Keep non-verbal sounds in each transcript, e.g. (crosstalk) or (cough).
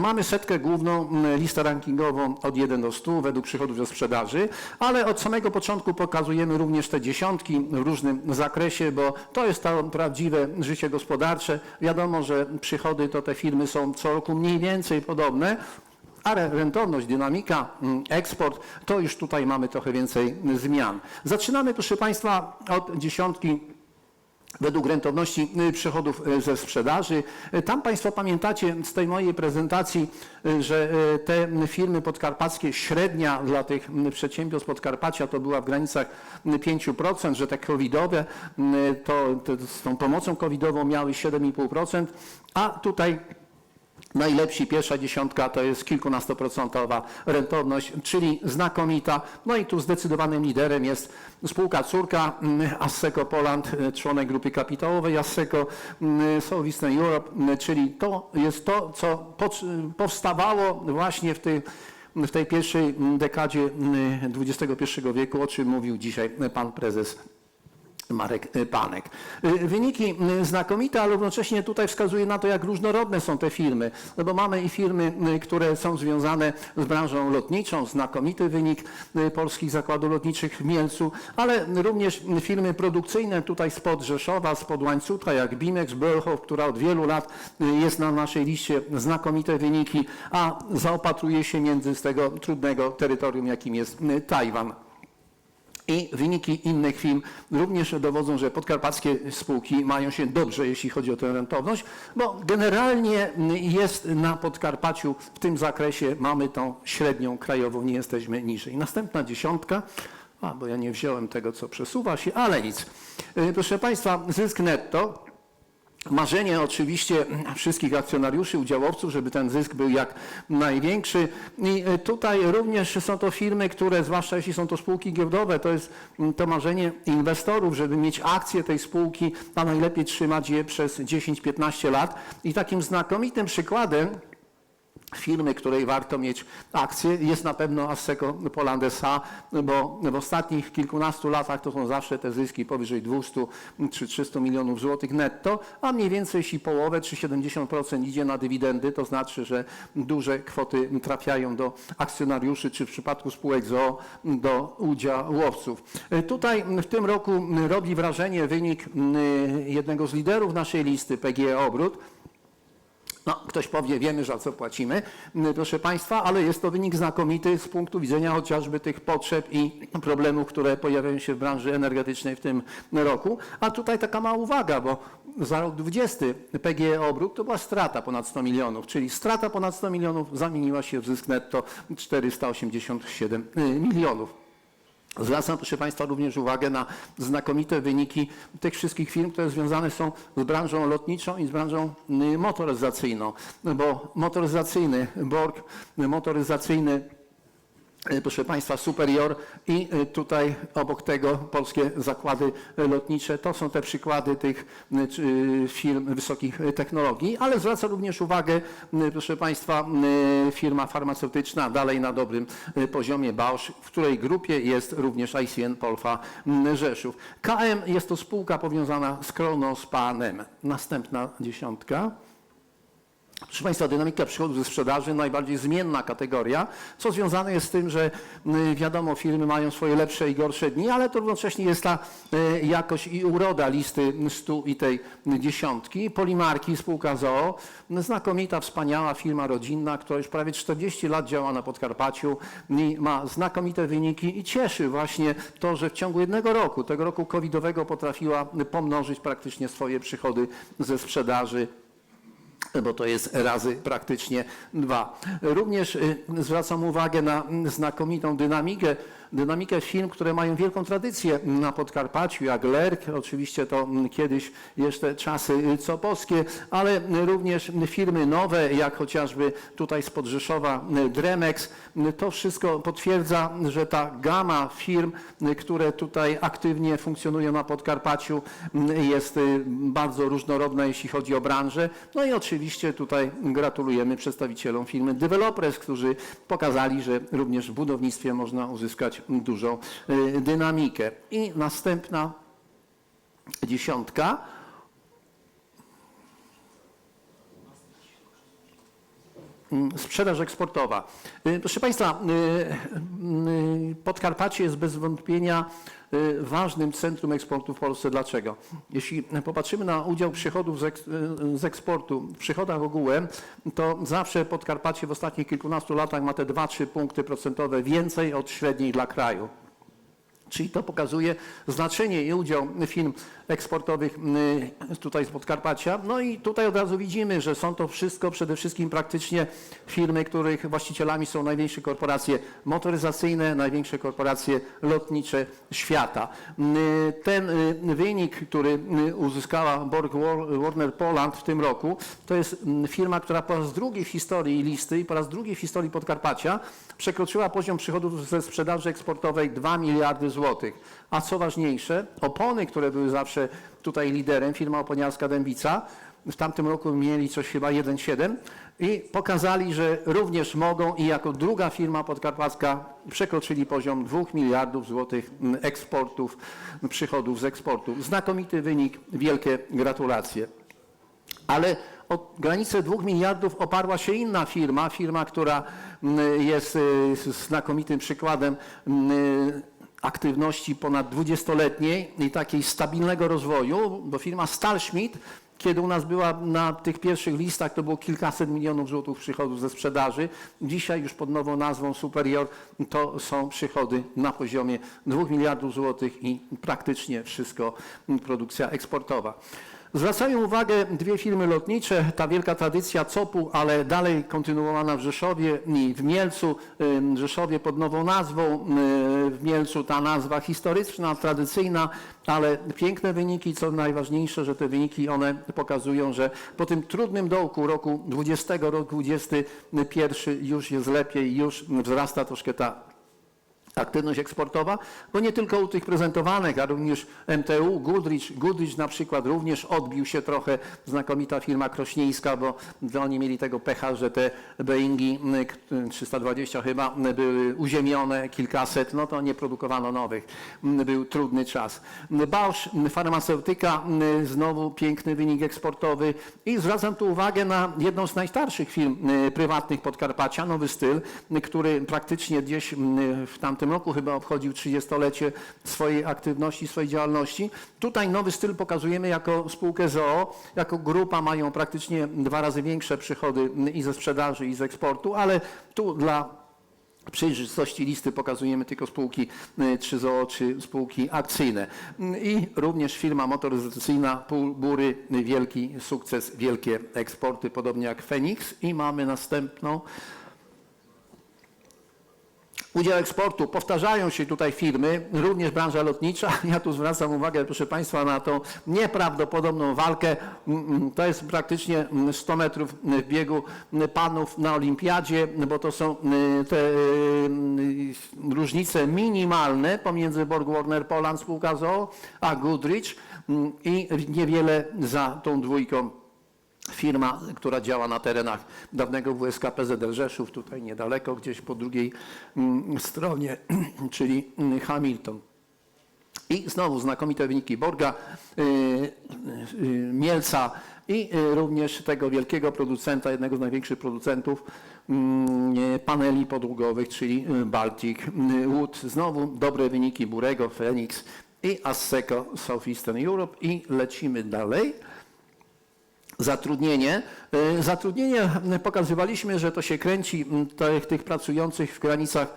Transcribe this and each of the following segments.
mamy setkę główną, m, listę rankingową od 1 do 100 według przychodów ze sprzedaży, ale od samego początku pokazujemy również te dziesiątki w różnym zakresie, bo to jest to prawdziwe życie gospodarcze. Wiadomo, że przychody to te firmy są co roku mniej więcej podobne, ale rentowność, dynamika, mm, eksport, to już tutaj mamy trochę więcej zmian. Zaczynamy, proszę Państwa, od dziesiątki według rentowności y, przychodów y, ze sprzedaży. Y, Tam Państwo pamiętacie z tej mojej prezentacji, że te firmy podkarpackie, średnia dla tych przedsiębiorstw Podkarpacia to była w granicach y, 5%, że te covidowe to, to z tą pomocą covidową miały 7,5%, a tutaj Najlepsi pierwsza dziesiątka to jest kilkunastoprocentowa rentowność, czyli znakomita. No i tu zdecydowanym liderem jest spółka córka mm, Asseco Poland, y, członek grupy kapitałowej Asseco mm, Southeastern Europe, mm, czyli to jest to, co powstawało właśnie w tej, w tej pierwszej mm, dekadzie XXI wieku, o czym mówił dzisiaj pan prezes Marek y, Panek. Y, Wyniki y, znakomite, ale równocześnie tutaj wskazuje na to, jak różnorodne są te firmy. No bo mamy i firmy, które są związane z branżą lotniczą, znakomity wynik polskich zakładów lotniczych w Mielcu, ale również firmy produkcyjne tutaj spod Rzeszowa, spod Łańcucha, jak Bimex, Beulhoff, która od wielu lat jest na naszej liście, znakomite wyniki, a zaopatruje się między z tego trudnego terytorium, jakim jest Tajwan. I wyniki innych firm również dowodzą, że podkarpackie spółki mają się dobrze, jeśli chodzi o tę rentowność, bo generalnie jest na Podkarpaciu w tym zakresie, mamy tą średnią krajową, nie jesteśmy niżej. Następna dziesiątka, a bo ja nie wziąłem tego, co przesuwa się, ale nic. Y, Proszę Państwa, zysk netto. Marzenie oczywiście wszystkich akcjonariuszy, udziałowców, żeby ten zysk był jak największy. I e, tutaj również są to firmy, które, zwłaszcza jeśli są to spółki giełdowe, to jest to marzenie inwestorów, żeby mieć akcje tej spółki, a najlepiej trzymać je przez 10-15 lat. I takim znakomitym przykładem firmy, której warto mieć akcje, jest na pewno Asseco Poland S.A., bo w ostatnich kilkunastu latach to są zawsze te zyski powyżej 200 czy 300 milionów złotych netto, a mniej więcej jeśli połowę czy 70% idzie na dywidendy, to znaczy, że duże kwoty trafiają do akcjonariuszy, czy w przypadku spółek ZOO do udziałowców. Tutaj w tym roku robi wrażenie wynik jednego z liderów naszej listy, PGE Obrót, no, ktoś powie, wiemy, za co płacimy, proszę Państwa, ale jest to wynik znakomity z punktu widzenia chociażby tych potrzeb i problemów, które pojawiają się w branży energetycznej w tym roku. A tutaj taka mała uwaga, bo za rok 20 PGE obrót to była strata ponad 100 milionów, czyli strata ponad 100 milionów zamieniła się w zysk netto 487 milionów. Zwracam, proszę Państwa, również uwagę na znakomite wyniki tych wszystkich firm, które związane są z branżą lotniczą i z branżą y, motoryzacyjną, bo motoryzacyjny BORG, motoryzacyjny proszę Państwa, Superior i y, tutaj obok tego polskie zakłady y, lotnicze. To są te przykłady tych firm wysokich technologii, ale zwraca również uwagę, proszę Państwa, firma farmaceutyczna dalej na dobrym poziomie Bausch, w której grupie jest również ICN Polfa Rzeszów. KM jest to spółka powiązana z Kronospanem. Następna dziesiątka. Proszę Państwa, dynamika przychodów ze sprzedaży, najbardziej zmienna kategoria, co związane jest z tym, że y, wiadomo, firmy mają swoje lepsze i gorsze dni, ale to równocześnie jest ta y, jakość i uroda listy 100 i tej dziesiątki. Polimarki, spółka ZOO, znakomita, wspaniała firma rodzinna, która już prawie 40 lat działa na Podkarpaciu i ma znakomite wyniki i cieszy właśnie to, że w ciągu jednego roku, tego roku covidowego potrafiła pomnożyć praktycznie swoje przychody ze sprzedaży bo to jest razy praktycznie dwa. Również y, zwracam uwagę na mm, znakomitą dynamikę, dynamikę firm, które mają wielką tradycję na Podkarpaciu, jak Lerk, oczywiście to mm, kiedyś jeszcze czasy y, copowskie, ale również firmy nowe, jak chociażby tutaj spod Rzeszowa y, Dremex. To wszystko potwierdza, że ta gama firm, y, które tutaj aktywnie funkcjonują na Podkarpaciu jest y, bardzo różnorodna, jeśli chodzi o branżę. No i oczywiście tutaj gratulujemy przedstawicielom firmy Developers, którzy pokazali, że również w budownictwie można uzyskać dużą y, dynamikę. I następna dziesiątka. Sprzedaż eksportowa. Y, Proszę Państwa, y, y, Podkarpacie jest bez wątpienia ważnym centrum eksportu w Polsce. Dlaczego? Jeśli popatrzymy na udział przychodów z eksportu w przychodach ogółem, to zawsze Podkarpacie w ostatnich kilkunastu latach ma te 2-3 punkty procentowe więcej od średniej dla kraju. Czyli to pokazuje znaczenie i udział firm eksportowych y, tutaj z Podkarpacia. No i tutaj od razu widzimy, że są to wszystko przede wszystkim praktycznie firmy, których właścicielami są największe korporacje motoryzacyjne, największe korporacje lotnicze świata. Y, Ten y, wynik, który uzyskała Borg War- Warner Poland w tym roku, to jest firma, która po raz drugi w historii listy i po raz drugi w historii Podkarpacia przekroczyła poziom przychodów ze sprzedaży eksportowej 2 miliardy złotych. A co ważniejsze, opony, które były zawsze tutaj liderem, firma oponiarska Dębica, w tamtym roku mieli coś chyba 1,7 i pokazali, że również mogą i jako druga firma podkarpacka przekroczyli poziom 2 miliardów złotych mm, eksportów, przychodów z eksportu. Znakomity wynik, wielkie gratulacje. Ale o granicę 2 miliardów oparła się inna firma, firma, która mm, jest y, znakomitym przykładem mm, aktywności ponad 20-letniej i takiej stabilnego rozwoju, bo firma Stalschmidt, kiedy u nas była na tych pierwszych listach, to było kilkaset milionów złotych przychodów ze sprzedaży. Dzisiaj już pod nową nazwą Superior to są przychody na poziomie 2 miliardów złotych i praktycznie wszystko produkcja eksportowa. Zwracają uwagę dwie firmy lotnicze, ta wielka tradycja COP-u, ale dalej kontynuowana w Rzeszowie i w Mielcu. W Rzeszowie pod nową nazwą, w Mielcu ta nazwa historyczna, tradycyjna, ale piękne wyniki, co najważniejsze, że te wyniki one pokazują, że po tym trudnym dołku roku 20, rok 21 już jest lepiej, już wzrasta troszkę ta aktywność eksportowa, bo nie tylko u tych prezentowanych, a również MTU, Goodrich, Goodrich na przykład również odbił się trochę, znakomita firma krośnieńska, bo oni mieli tego pecha, że te Boeingi y, k- 320 chyba były uziemione, kilkaset, no to nie produkowano nowych. Był trudny czas. Bausch, farmaceutyka, znowu piękny wynik eksportowy i zwracam tu uwagę na jedną z najstarszych firm prywatnych Podkarpacia, Nowy Styl, który praktycznie gdzieś w tamtym roku chyba obchodził 30-lecie swojej aktywności, swojej działalności. Tutaj Nowy Styl pokazujemy jako spółkę ZOO, jako grupa mają praktycznie dwa razy większe przychody y, i ze sprzedaży, i z eksportu, ale tu dla przejrzystości listy pokazujemy tylko spółki y, czy ZOO, czy spółki akcyjne. Y, I również firma motoryzacyjna Pół Bury, y, wielki sukces, wielkie eksporty, podobnie jak Phoenix. I mamy następną. Udział eksportu, powtarzają się tutaj firmy, również branża lotnicza. (laughs) Ja tu zwracam uwagę, proszę Państwa, na tą nieprawdopodobną walkę. Mm, mm, To jest praktycznie mm, 100 metrów w biegu mm, panów na olimpiadzie, bo to są y, te y, różnice minimalne pomiędzy Borg Warner Poland spółka ZOO, a Goodrich mm, i niewiele za tą dwójką firma, która działa na terenach dawnego WSK PZL Rzeszów, tutaj niedaleko, gdzieś po drugiej mm, stronie, (clears throat) czyli mm, Hamilton. I znowu znakomite wyniki Borga, y, y, y, Mielca i również tego wielkiego producenta, jednego z największych producentów mm, paneli podługowych, czyli Baltic Wood. Znowu dobre wyniki Burego, Phoenix i Asseco Southeastern Europe i lecimy dalej. Zatrudnienie. Y, Zatrudnienie y, pokazywaliśmy, że to się kręci y, tych, tych pracujących w granicach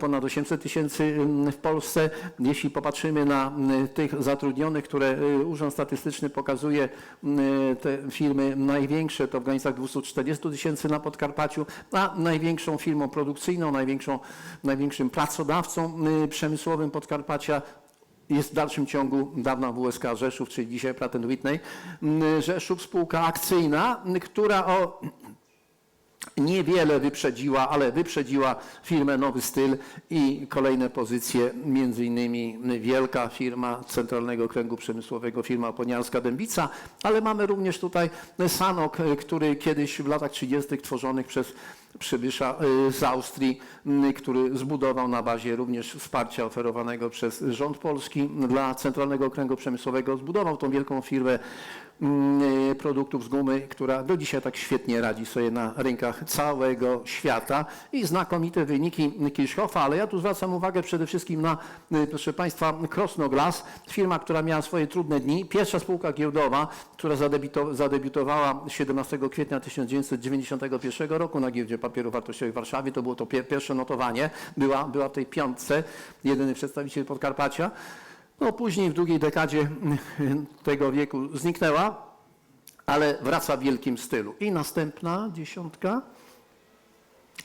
ponad 800 tysięcy w Polsce. Jeśli popatrzymy na tych zatrudnionych, które Urząd Statystyczny pokazuje, te firmy największe to w granicach 240 tysięcy na Podkarpaciu, a największą firmą produkcyjną, największą, największym pracodawcą przemysłowym Podkarpacia jest w dalszym ciągu dawna WSK Rzeszów, czyli dzisiaj Pratt Whitney, mm, Rzeszów spółka akcyjna, która o niewiele wyprzedziła, ale wyprzedziła firmę Nowy Styl i kolejne pozycje, między innymi wielka firma Centralnego Okręgu Przemysłowego, firma Oponiarska Dębica, ale mamy również tutaj Sanok, który kiedyś w latach 30. tworzonych przez przybysza y, z Austrii, y, który zbudował na bazie również wsparcia oferowanego przez rząd polski dla Centralnego Okręgu Przemysłowego, zbudował tą wielką firmę mm, produktów z gumy, która do dzisiaj tak świetnie radzi sobie na rynkach całego świata. I znakomite wyniki Kirchhoffa, ale ja tu zwracam uwagę przede wszystkim na, y, proszę Państwa, Krosnoglas, firma, która miała swoje trudne dni, pierwsza spółka giełdowa, która zadebiutowała 17 kwietnia 1991 roku na giełdzie papierów wartościowych w Warszawie, to było to pier- pierwsze notowanie, była, była w tej piątce, jedyny przedstawiciel Podkarpacia, no później w drugiej dekadzie tego wieku zniknęła, ale wraca w wielkim stylu. I następna dziesiątka.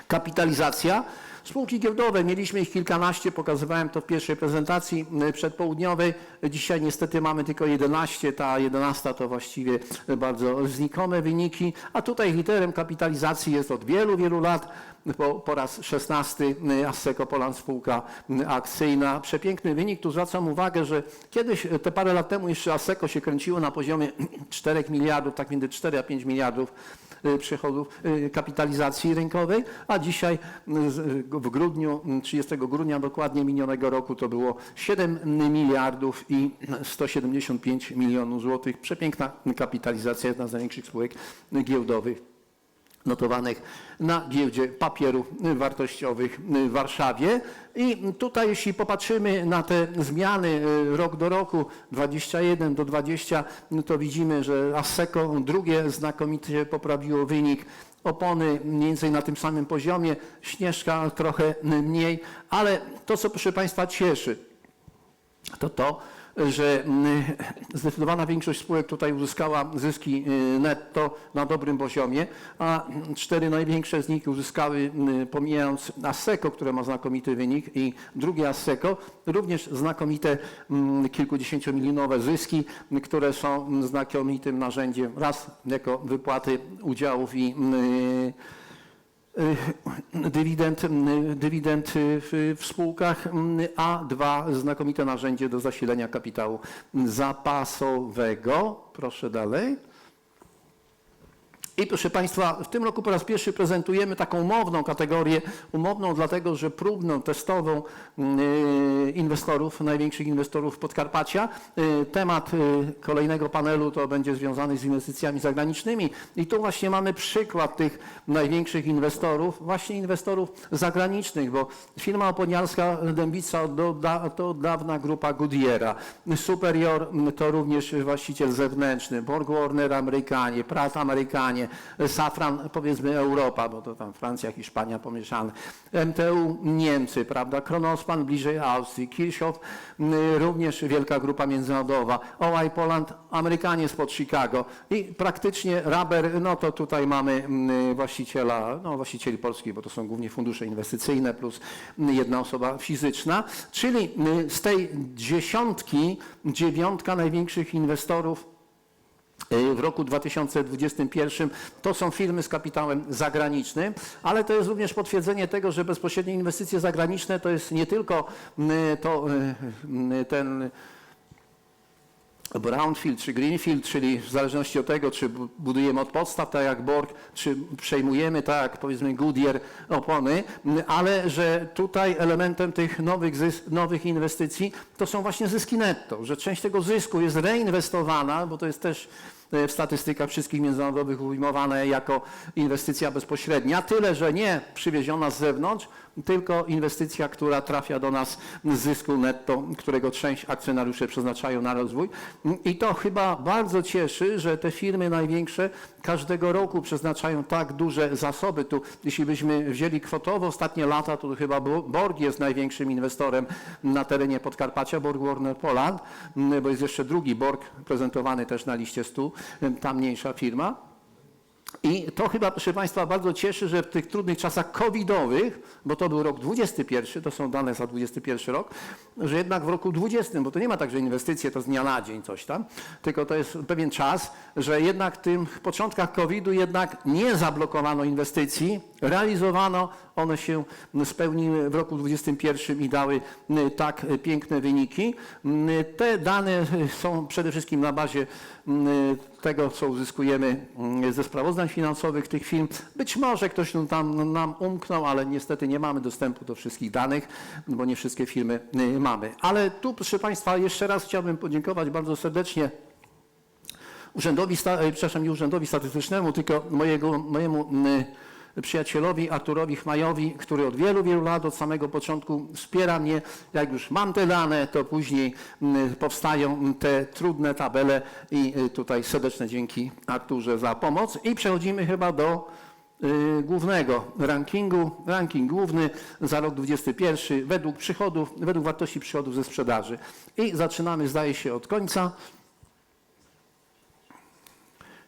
Kapitalizacja. Spółki giełdowe, mieliśmy ich kilkanaście, pokazywałem to w pierwszej prezentacji przedpołudniowej. Dzisiaj niestety mamy tylko 11, ta 11 to właściwie bardzo znikome wyniki, a tutaj liderem kapitalizacji jest od wielu, wielu lat po, po raz 16 Asseco Poland spółka akcyjna. Przepiękny wynik. Tu zwracam uwagę, że kiedyś, te parę lat temu jeszcze Asseco się kręciło na poziomie (clears throat) 4 miliardów, tak między 4 a 5 miliardów przychodów y, kapitalizacji rynkowej, a dzisiaj y, y, w grudniu, y, 30 grudnia dokładnie minionego roku to było 7 miliardów i 175 milionów złotych. Przepiękna kapitalizacja, jedna z największych spółek giełdowych notowanych na giełdzie papierów wartościowych w Warszawie. I tutaj, jeśli popatrzymy na te zmiany y, rok do roku, 21 do 20, no to widzimy, że Asseco drugie znakomicie poprawiło wynik. Opony mniej więcej na tym samym poziomie, Śnieżka trochę mniej, ale to, co proszę Państwa cieszy, to to, że mm, zdecydowana większość spółek tutaj uzyskała zyski y, netto na dobrym poziomie, a cztery największe z nich uzyskały, y, pomijając Asseco, które ma znakomity wynik i drugie Asseco, również znakomite mm, kilkudziesięciomilionowe zyski, które są znakomitym narzędziem raz jako wypłaty udziałów i y, dywidend, y, dywidend y, w, w spółkach, y, a dwa znakomite narzędzie do zasilenia kapitału zapasowego. Proszę dalej. I proszę Państwa, w tym roku po raz pierwszy prezentujemy taką umowną kategorię, umowną dlatego, że próbną, testową y, inwestorów, największych inwestorów Podkarpacia. Y, Temat y, kolejnego panelu to będzie związany z inwestycjami zagranicznymi i tu właśnie mamy przykład tych największych inwestorów, właśnie inwestorów zagranicznych, bo firma oponiarska Dębica to od dawna grupa Goodyeara. Superior to również właściciel zewnętrzny, Borg Warner Amerykanie, Pratt Amerykanie, Safran powiedzmy Europa, bo to tam Francja, Hiszpania pomieszane, MTU Niemcy, prawda, Kronospan bliżej Austrii, Kirchhoff również wielka grupa międzynarodowa, OI Poland Amerykanie spod Chicago. I praktycznie Raber, no to tutaj mamy właściciela, no właścicieli polskich, bo to są głównie fundusze inwestycyjne plus jedna osoba fizyczna, czyli z tej dziesiątki, dziewiątka największych inwestorów w roku 2021 to są firmy z kapitałem zagranicznym, ale to jest również potwierdzenie tego, że bezpośrednie inwestycje zagraniczne to jest nie tylko mm, to, mm, ten brownfield czy greenfield, czyli w zależności od tego, czy bu- budujemy od podstaw, tak jak Borg, czy przejmujemy, tak jak powiedzmy Goodyear, opony, ale że tutaj elementem tych nowych, nowych inwestycji to są właśnie zyski netto, że część tego zysku jest reinwestowana, bo to jest też e, w statystykach wszystkich międzynarodowych ujmowane jako inwestycja bezpośrednia, tyle że nie przywieziona z zewnątrz, tylko inwestycja, która trafia do nas z zysku netto, którego część akcjonariusze przeznaczają na rozwój. I to chyba bardzo cieszy, że te firmy największe każdego roku przeznaczają tak duże zasoby. Tu, jeśli byśmy wzięli kwotowo ostatnie lata, to chyba Bo- Borg jest największym inwestorem na terenie Podkarpacia, Borg Warner Poland, bo jest jeszcze drugi Borg prezentowany też na liście 100, ta mniejsza firma. I to chyba, proszę Państwa, bardzo cieszy, że w tych trudnych czasach covidowych, bo to był rok 21, to są dane za 21 rok, że jednak w roku 20, bo to nie ma tak, że inwestycje to z dnia na dzień coś tam, tylko to jest pewien czas, że jednak w tych początkach covidu jednak nie zablokowano inwestycji, realizowano, one się spełniły w roku 21 i dały tak y, piękne wyniki. Te dane y, są przede wszystkim na bazie tego, co uzyskujemy mm, ze sprawozdań finansowych tych firm. Być może ktoś tam nam umknął, ale niestety nie mamy dostępu do wszystkich danych, bo nie wszystkie firmy y, mamy. Ale tu, proszę Państwa, jeszcze raz chciałbym podziękować bardzo serdecznie urzędowi, e, przepraszam, nie urzędowi statystycznemu, tylko mojego, mojemu mm, przyjacielowi Arturowi Chmajowi, który od wielu, wielu lat, od samego początku wspiera mnie. Jak już mam te dane, to później mm, powstają te trudne tabele i y, tutaj serdeczne dzięki Arturze za pomoc. I przechodzimy chyba do y, głównego rankingu. Ranking główny za rok 2021 według przychodów, według wartości przychodów ze sprzedaży. I zaczynamy, zdaje się, od końca.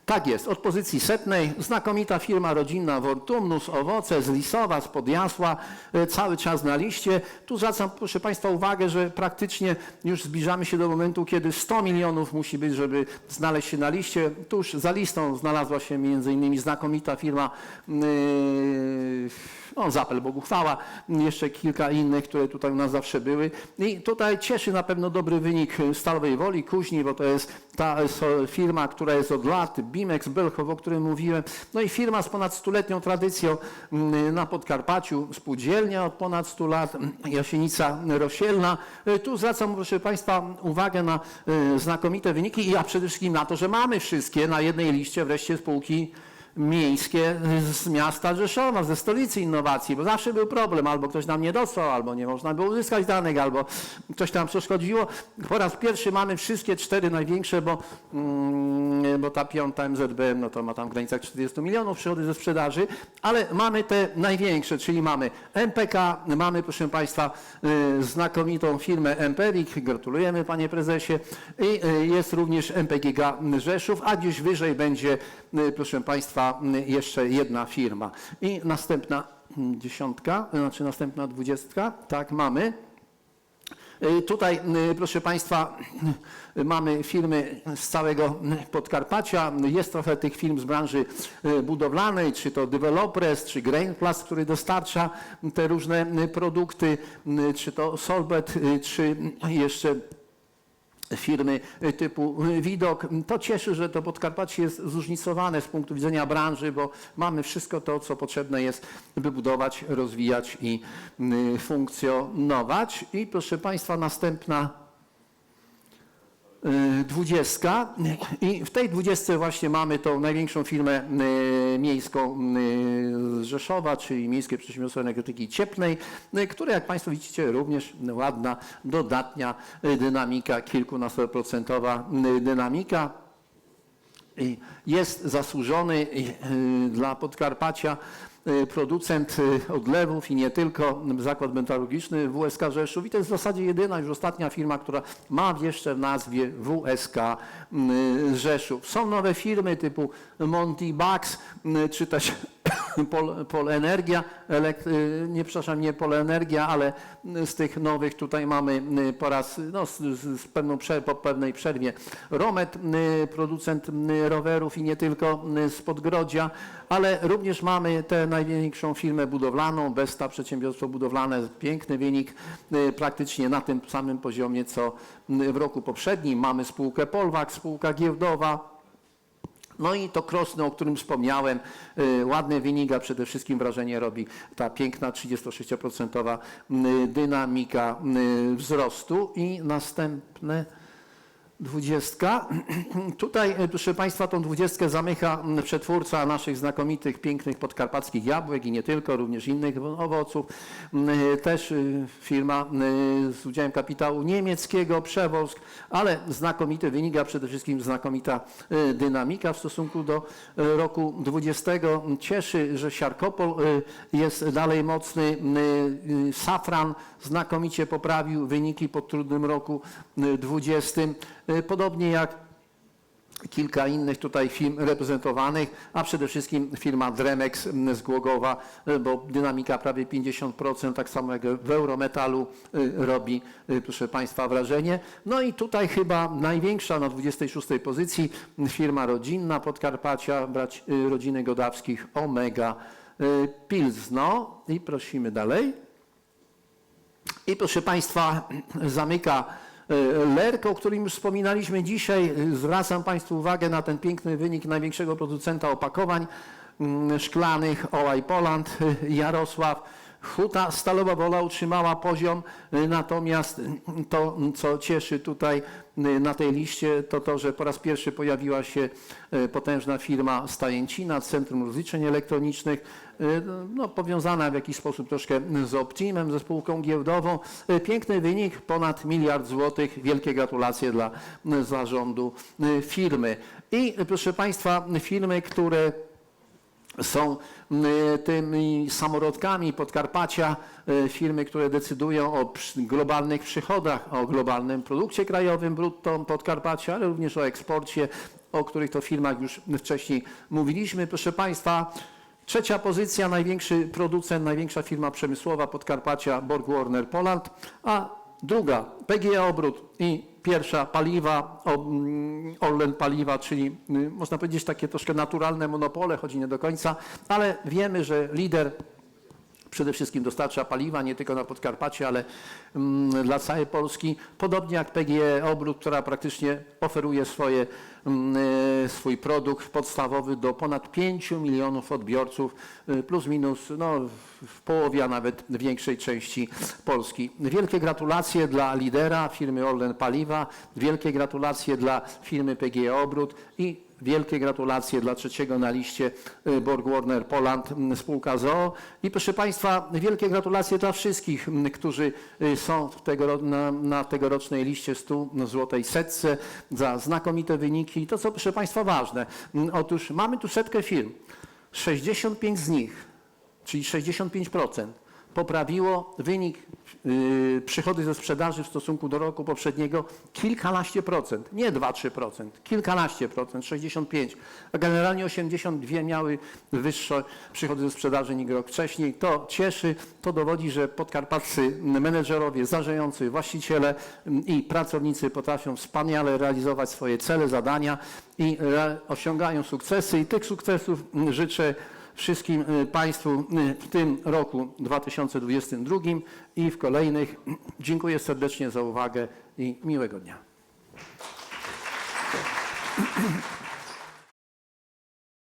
Tak jest, od pozycji setnej znakomita firma rodzinna Wortumnus, owoce z Lisowa, z Podjasła, e, cały czas na liście. Tu zwracam, proszę Państwa, uwagę, że praktycznie już zbliżamy się do momentu, kiedy 100 milionów musi być, żeby znaleźć się na liście. Tuż za listą znalazła się między innymi znakomita firma yy, no, Zapel Bogu chwała, jeszcze kilka innych, które tutaj u nas zawsze były. I tutaj cieszy na pewno dobry wynik Stalowej Woli, Kuźni, bo to jest ta firma, która jest od lat, Bimex, Belchow, o którym mówiłem. No i firma z ponad stuletnią tradycją mm, na Podkarpaciu, spółdzielnia od ponad 100 lat, Jasienica Rosielna. E, Tu zwracam, proszę Państwa, uwagę na e, znakomite wyniki a przede wszystkim na to, że mamy wszystkie na jednej liście wreszcie spółki miejskie z miasta Rzeszowa, ze stolicy innowacji, bo zawsze był problem, albo ktoś nam nie dostał, albo nie można było uzyskać danych, albo coś tam przeszkodziło. Po raz pierwszy mamy wszystkie cztery największe, bo, mm, bo ta piąta MZBM, no to ma tam w granicach 40 milionów przychody ze sprzedaży, ale mamy te największe, czyli mamy MPK, mamy proszę Państwa y, znakomitą firmę Emperik, gratulujemy Panie Prezesie i y, jest również MPGiga Rzeszów, a gdzieś wyżej będzie y, proszę Państwa y, jeszcze jedna firma. I następna mm, dziesiątka, znaczy następna dwudziestka, tak mamy. Y, Tutaj, y, proszę Państwa, y, mamy firmy z całego y, Podkarpacia. Jest trochę tych firm z branży budowlanej, czy to Developers, czy Grainplast, który dostarcza te różne produkty, czy to Solbet, y, czy jeszcze firmy y, typu y, Widok. To cieszy, że to Podkarpacie jest zróżnicowane z punktu widzenia branży, bo mamy wszystko to, co potrzebne jest, by budować, rozwijać i y, funkcjonować. I proszę Państwa, następna dwudziestka. I w tej dwudziestce właśnie mamy tą największą firmę y, miejską y, z Rzeszowa, czyli Miejskie Przedsiębiorstwo Energetyki Cieplnej, y, które jak Państwo widzicie również ładna, dodatnia y, dynamika, kilkunastoprocentowa y, dynamika. Jest zasłużony y, dla Podkarpacia y, producent y, odlewów i nie tylko, zakład metalurgiczny WSK Rzeszów i to jest w zasadzie jedyna już ostatnia firma, która ma jeszcze w nazwie WSK y, Rzeszów. Są nowe firmy typu Monty Bucks y, czy też (laughs) Pol, Polenergia, elek, y, nie przepraszam, nie Polenergia, ale z tych nowych tutaj mamy y, po raz, no, z, z pewną prze, po pewnej przerwie Romet, y, producent rowerów i nie tylko z Podgrodzia, ale również mamy tę największą firmę budowlaną, Besta Przedsiębiorstwo Budowlane, piękny wynik, praktycznie na tym samym poziomie co w roku poprzednim. Mamy spółkę Polwak, spółka giełdowa, no i to Krosno, o którym wspomniałem, y, ładny wynik, a przede wszystkim wrażenie robi ta piękna 36% y, dynamika y, wzrostu. I następne dwudziestka. (clears throat) Tutaj, y, proszę Państwa, tą dwudziestkę zamyka mm, przetwórca naszych znakomitych, pięknych podkarpackich jabłek i nie tylko, również innych owoców. Mm, Też y, firma y, z udziałem kapitału niemieckiego, Przewosk, ale znakomity wynik, a przede wszystkim znakomita y, dynamika w stosunku do roku 20. Cieszy, że Siarkopol jest dalej mocny. Y, Safran znakomicie poprawił wyniki po trudnym roku y, 20. Y, Podobnie jak kilka innych tutaj firm reprezentowanych, a przede wszystkim firma Dremex z Głogowa, y, bo dynamika prawie 50%, tak samo jak w Eurometalu y, robi, proszę Państwa, wrażenie. No i tutaj chyba największa na 26 pozycji firma rodzinna Podkarpacia, brać rodziny Godawskich Omega Pilzno i prosimy dalej. I proszę Państwa, zamyka E, Lerk, o którym już wspominaliśmy dzisiaj, e, zwracam Państwu uwagę na ten piękny wynik największego producenta opakowań mm, szklanych OI Poland, e, Jarosław. Huta Stalowa Wola utrzymała poziom, e, natomiast to, co cieszy tutaj na tej liście, to to, że po raz pierwszy pojawiła się potężna firma Stajęcina, Centrum Rozliczeń Elektronicznych, no, powiązana w jakiś sposób troszkę z Optimem, ze spółką giełdową. Piękny wynik, ponad miliard złotych. Wielkie gratulacje dla zarządu firmy. I proszę Państwa, firmy, które są y, tymi samorodkami Podkarpacia, y, firmy, które decydują o globalnych przychodach, o globalnym produkcie krajowym brutto Podkarpacia, ale również o eksporcie, o których to firmach już wcześniej mówiliśmy. Proszę Państwa, trzecia pozycja, największy producent, największa firma przemysłowa Podkarpacia, Borg Warner Poland, a druga PGE Obrót i pierwsza paliwa, mm, Orlen Paliwa, czyli y, można powiedzieć takie troszkę naturalne monopole, choć nie do końca, ale wiemy, że lider przede wszystkim dostarcza paliwa nie tylko na Podkarpacie, ale mm, dla całej Polski. Podobnie jak PGE Obrót, która praktycznie oferuje swoje, mm, e, swój produkt podstawowy do ponad 5 milionów odbiorców, y, plus minus no, w połowie, a nawet większej części Polski. Wielkie gratulacje dla lidera firmy Orlen Paliwa, wielkie gratulacje dla firmy PGE Obrót i Wielkie gratulacje dla trzeciego na liście y, Borg Warner Poland, spółka ZOO. I proszę Państwa, wielkie gratulacje dla wszystkich, którzy y, są w tegoro, na, na tegorocznej liście 100 złotej setce za znakomite wyniki. I to, co proszę Państwa ważne, otóż mamy tu setkę firm. 65 z nich, czyli 65%, poprawiło wynik yy, przychody ze sprzedaży w stosunku do roku poprzedniego kilkanaście procent, nie 2-3%, kilkanaście procent, 65, a generalnie 82 miały wyższe przychody ze sprzedaży niż rok wcześniej. To cieszy, to dowodzi, że podkarpaccy menedżerowie, zarządcy, właściciele mm, i pracownicy potrafią wspaniale realizować swoje cele, zadania i re- osiągają sukcesy i tych sukcesów mm, życzę wszystkim y, Państwu y, w tym roku 2022 i w kolejnych. Dziękuję serdecznie za uwagę i miłego dnia.